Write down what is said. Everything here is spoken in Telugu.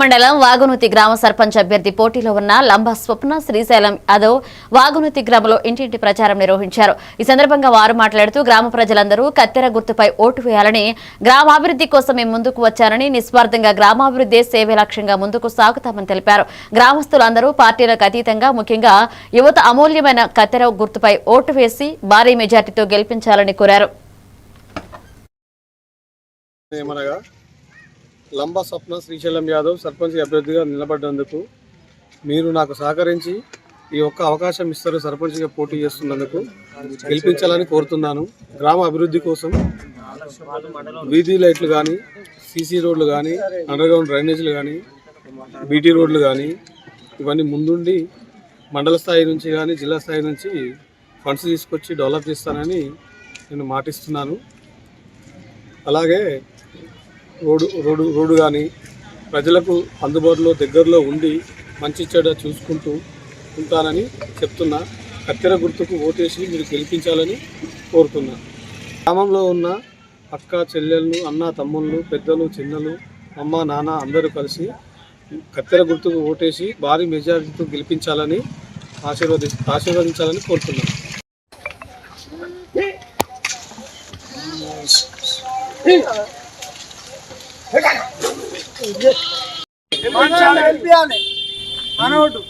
మండలం వాగునూతి గ్రామ సర్పంచ్ అభ్యర్థి పోటీలో ఉన్న లంబ స్వప్న శ్రీశైలం యాదవ్ వాగునూతి గ్రామంలో ఇంటింటి ప్రచారం నిర్వహించారు. ఈ సందర్భంగా వారు మాట్లాడుతూ గ్రామ ప్రజలందరూ కత్తెర గుర్తుపై ఓటు వేయాలని గ్రామాభివృద్ధి కోసమే ముందుకు వచ్చారని నిస్వార్థంగా గ్రామాభివృద్ధి సేవే లక్ష్యంగా ముందుకు సాగుతామని తెలిపారు. గ్రామస్తులందరూ పార్టీలకు అతీతంగా ముఖ్యంగా యువత అమూల్యమైన కత్తెర గుర్తుపై ఓటు వేసి భారీ మెజార్టీతో గెలిపించాలని కోరారు. లంబా స్వప్న శ్రీశైలం యాదవ్ సర్పంచ్ అభ్యర్థిగా నిలబడ్డందుకు మీరు నాకు సహకరించి ఈ ఒక్క అవకాశం ఇస్తారు సర్పంచ్గా పోటీ చేస్తున్నందుకు. గెలిపించాలని కోరుతున్నాను. గ్రామ అభివృద్ధి కోసం వీధి లైట్లు కానీ సీసీ రోడ్లు కానీ అండర్గ్రౌండ్ డ్రైనేజీలు కానీ బీటీ రోడ్లు కానీ ఇవన్నీ ముందుండి మండల స్థాయి నుంచి కానీ జిల్లా స్థాయి నుంచి ఫండ్స్ తీసుకొచ్చి డెవలప్ చేస్తానని నేను మాటిస్తున్నాను. అలాగే రోడ్డు రోడ్డు రోడ్డు కానీ ప్రజలకు అందుబాటులో దగ్గరలో ఉండి మంచి చెడ చూసుకుంటూ ఉంటానని చెప్తున్నా. కత్తెర గుర్తుకు ఓటేసి మీరు గెలిపించాలని కోరుతున్నా. గ్రామంలో ఉన్న అక్క చెల్లెళ్ళు అన్న తమ్ముళ్ళు పెద్దలు చిన్నలు అమ్మ నాన్న అందరూ కలిసి కత్తెర గుర్తుకు ఓటేసి భారీ మెజారిటీతో గెలిపించాలని ఆశీర్వది ఆశీర్వదించాలని కోరుతున్నాను Yeah. మనోడు